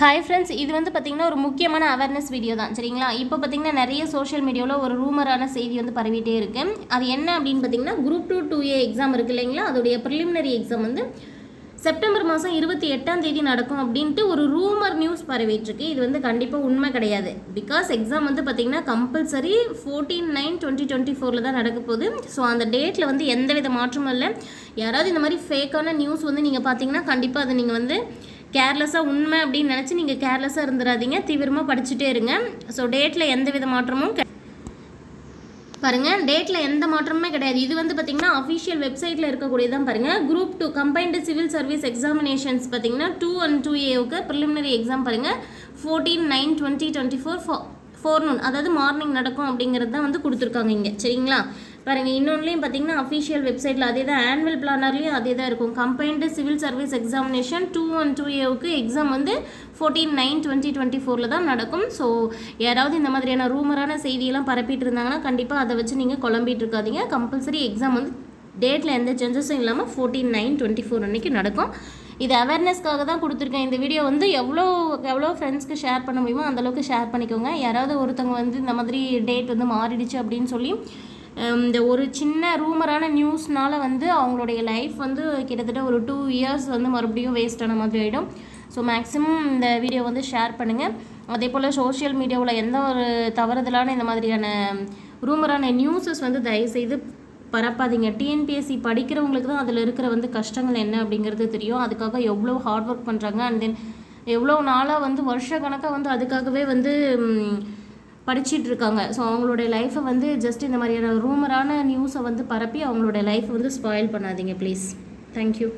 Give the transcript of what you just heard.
Hi friends இது வந்து பார்த்திங்கன்னா ஒரு முக்கியமான அவேர்னஸ் வீடியோ தான் சரிங்களா? இப்போ பார்த்திங்கன்னா நிறைய சோஷியல் மீடியாவில் ஒரு ரூமரான செய்தி வந்து பரவிட்டே இருக்குது அது என்ன அப்படின்னு பார்த்தீங்கன்னா group two two A exam இருக்குது இல்லைங்களா? அதோடைய ப்ரிலிமினரி எக்ஸாம் வந்து செப்டம்பர் மாதம் இருபத்தி எட்டாம் தேதி நடக்கும் அப்படின்ட்டு ஒரு ரூமர் நியூஸ் பரவிட்டுருக்கு இது வந்து கண்டிப்பாக உண்மை கிடையாது. பிகாஸ் எக்ஸாம் வந்து பார்த்திங்கன்னா compulsory fourteen nine twenty twenty ஃபோரில் தான் நடக்க போகுது. ஸோ அந்த டேட்டில் வந்து எந்தவித மாற்றமும் இல்லை. யாராவது இந்த மாதிரி ஃபேக்கான நியூஸ் வந்து நீங்கள் பார்த்தீங்கன்னா கண்டிப்பாக அதை நீங்கள் வந்து கேர்லெஸ்ஸாக உண்மை அப்படின்னு நினச்சி நீங்கள் கேர்லெஸ்ஸாக இருந்துடாதீங்க தீவிரமாக படிச்சுட்டே இருங்க. ஸோ டேட்டில் எந்த வித மாற்றமும் பாருங்கள் டேட்டில் எந்த மாற்றமுமே கிடையாது. இது வந்து பார்த்திங்கன்னா அஃபிஷியல் வெப்சைட்ல இருக்கக்கூடியதான் பாருங்கள் group two combined civil service examinations பார்த்திங்கன்னா டூ அண்ட் டூ ஏவுக்கு ப்ரிலிமினரி எக்ஸாம் பாருங்கள் fourteen nine twenty twenty four forenoon அதாவது மார்னிங் நடக்கும் அப்படிங்கிறது தான் வந்து கொடுத்துருக்காங்க இங்கே. சரிங்களா? பாருங்க இன்னொன்றுலையும் பார்த்தீங்கன்னா அஃபிஷியல் வெப்சைட்டில் அதே தான் ஆனுவல் பிளானர்லேயும் அதே தான் இருக்கும் combined civil service examination two one two ஏவுக்கு exam வந்து ஃபோர்டீன் நைன் டுவெண்ட்டி டுவெண்ட்டி ஃபோரில் தான் நடக்கும். ஸோ யாராவது இந்த மாதிரியான ரூமரான செய்தியெல்லாம் பரப்பிட்டு இருந்தாங்கன்னா கண்டிப்பாக அதை வச்சு நீங்கள் குழம்பிட்டு இருக்காதீங்க கம்பல்சரி எக்ஸாம் வந்து டேட்டில் எந்த சேஞ்சஸும் இல்லாமல் ஃபோர்டீன் நைன் டுவெண்ட்டி ஃபோர் அன்றைக்கி நடக்கும். இது அவேர்னஸ்க்காக தான் கொடுத்துருக்கேன். இந்த வீடியோ வந்து எவ்வளோ எவ்வளோ ஃப்ரெண்ட்ஸ்க்கு ஷேர் பண்ண முடியுமோ அந்தளவுக்கு ஷேர் பண்ணிக்கோங்க. யாராவது ஒருத்தவங்க வந்து இந்த மாதிரி டேட் வந்து மாறிடுச்சு அப்படின்னு சொல்லி இந்த ஒரு சின்ன ரூமரான நியூஸ்னால வந்து அவங்களுடைய லைஃப் வந்து கிட்டத்தட்ட ஒரு டூ இயர்ஸ் வந்து மறுபடியும் வேஸ்ட் ஆன மாதிரி ஆகிடும் ஸோ மேக்ஸிமம் இந்த வீடியோ வந்து ஷேர் பண்ணுங்கள் அதே போல் சோஷியல் மீடியாவில் எந்த ஒரு தவறுதலான இந்த மாதிரியான ரூமரான நியூஸஸ் வந்து தயவுசெய்து பரப்பாதீங்க. டிஎன்பிஎஸ்சி படிக்கிறவங்களுக்கு தான் அதில் இருக்கிற வந்து கஷ்டங்கள் என்ன அப்படிங்கிறது தெரியும். அதுக்காக எவ்வளோ ஹார்ட் ஒர்க் பண்ணுறாங்க அண்ட் தென் எவ்வளோ நாளாக வந்து வருஷ கணக்காக வந்து அதுக்காகவே வந்து ம், படிச்சிட்டு இருக்காங்க. ஸோ அவங்களுடைய லைஃப்பை வந்து ஜஸ்ட் இந்த மாதிரியான ரூமரான நியூஸை வந்து பரப்பி அவங்களுடைய லைஃப் வந்து ஸ்பாயில் பண்ணாதீங்க ப்ளீஸ் தேங்க்யூ